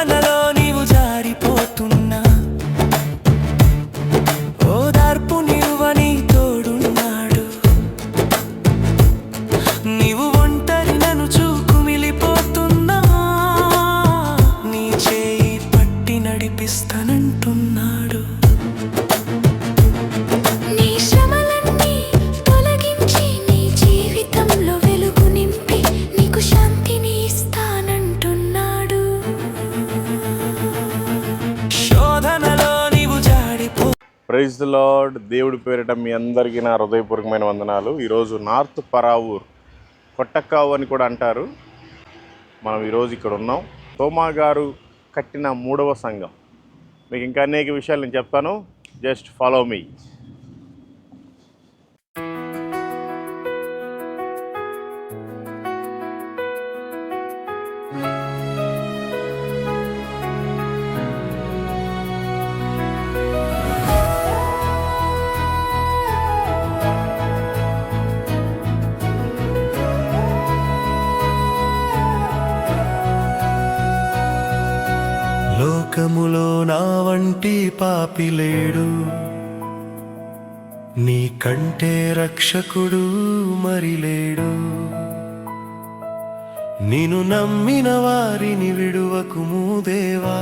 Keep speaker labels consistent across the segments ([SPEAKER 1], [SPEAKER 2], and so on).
[SPEAKER 1] sana la
[SPEAKER 2] praise lord. దేవుడి పేరిట మీ అందరికీ నా హృదయపూర్వకమైన వందనాలు. ఈరోజు నార్త్ పరావూర్ కొట్టక్కావు అని కూడా అంటారు. మనం ఈరోజు ఇక్కడ ఉన్నాం. తోమా గారు కట్టిన మూడవ సంఘం. మీకు ఇంకా అనేక విషయాలు నేను చెప్తాను. Just follow me.
[SPEAKER 1] లోకములో నా వంటి పాపి లేడు. నీ కంటే రక్షకుడు మరిలేడు నిను నమ్మిన వారిని విడువకుము దేవా.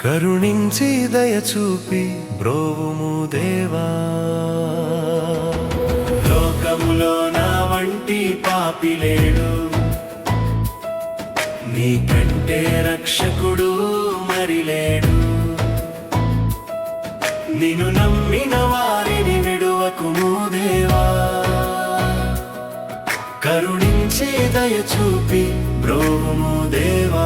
[SPEAKER 1] కరుణించి దయ చూపి బ్రోవుము దేవా. లోకములో నా వంటి పాపి లేడు. నీకంటే రక్షకుడు మరిలేడు. నిన్ను నమ్మిన వారిని విడువకుము దేవా. కరుణించే దయ చూపి బ్రోహము దేవా.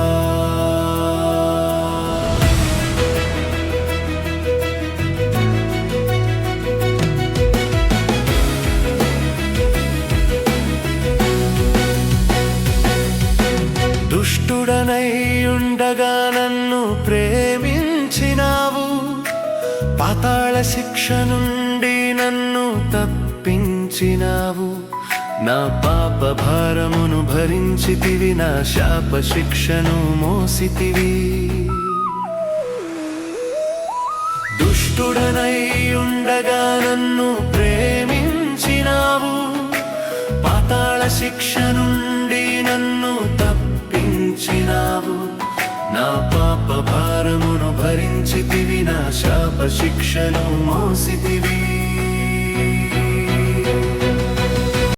[SPEAKER 1] ఉండగా నన్ను ప్రేమించినావు. పాతాళ శిక్ష నుండి నన్ను తప్పించినావు. నా పాప భారమును భరించితివి నా శాప శిక్షను మోసితివి. దుష్టుడనై ఉండగా నన్ను ప్రేమించినావు. పాతాళ శిక్ష నుండి నన్ను తప్పించినావు. నా పాప భారమును భరించితివి నా శాప శిక్షను మోసితివి.